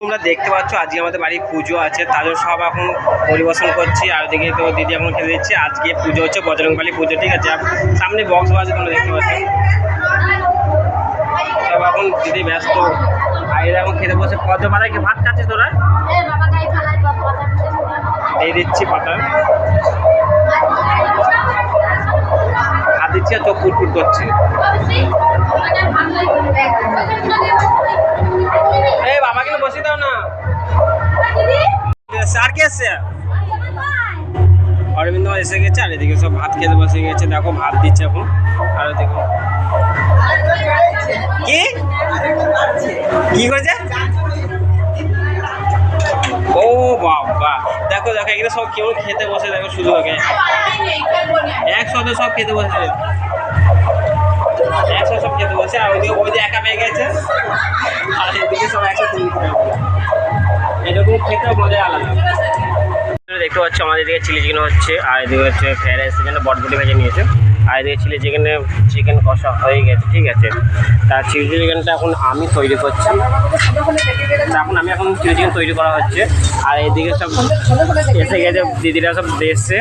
তোমরা দেখতে পাচ্ছ আজকে আমাদের বাড়ি পুজো আছে তাদের সব এখন পরিবেশন করছি আর ওদিকে তো দিদি এখন খেতে দিচ্ছে আজকে পুজো হচ্ছে বজরংবলী পুজো ঠিক আছে? সামনে বক্স বাজে তোমরা দেখতে পাচ্ছ। সব এখন দিদি ব্যস্ত বাইরে এখন খেতে বসে কত পাতায় ভাত খাচ্ছিস তোরা? এই দিচ্ছি পাতা হাত দিচ্ছি। আর চোখ ফুটফুট করছে। আর কে এসছে অরবিন্দ এসে গেছে, আর এদিকে সব ভাত খেতে বসে গেছে। দেখো, ভাত দিচ্ছে এখন। আর দেখো কি? কি করেছে? ও বাবা। দেখো দেখো, এখানে সব কেউ খেতে বসে, দেখো, শুধু ওকে। একসাথে সব খেতে বসেছে একসাথে সব খেতে বসে, আর ওইদিকে ওই একা পেয়ে গেছে। আর এদিকে সব একসাথে এরকম খেতে মজা আলাদা। দেখতে পাচ্ছ আমাদের এদিকে চিলি চিকেন হচ্ছে, আর এদিকে হচ্ছে ফ্রাইড রাইস এখানে বটবটি ভেজে নিয়েছে। আর এদিকে চিলি চিকেনে চিকেন কষা হয়ে গেছে, ঠিক আছে। তার চিলি চিকেনটা এখন আমি তৈরি করছি। এখন আমি এখন চিলি চিকেন তৈরি করা হচ্ছে। আর এদিকে সব এসে গেছে, দিদিরা সব এসছে।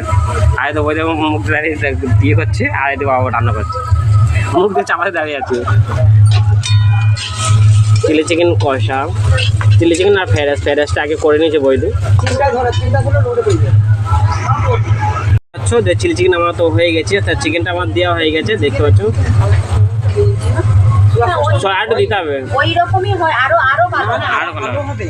আর এদিকে ওই মুখ দাঁড়িয়ে বিয়ে করছে, আর এদিকে বাবা রান্না করছে। মুখ দিয়ে চাপাতে দাঁড়িয়ে আছে। চিলি চিকেন কষা। চিলি চিকেন আর ফ্রাইড রাইস ফ্রাইড রাইসটা আগে করে নিয়েছে বৈদু। আচ্ছা চিলি চিকেন আমার তো হয়ে গেছে তা চিকেনটা আমার দেওয়া হয়ে গেছে দেখতে পাচ্ছ। আর একটু দিতে হবে। ওই রকমই হয় আরও আরও আরও ভালো হবে।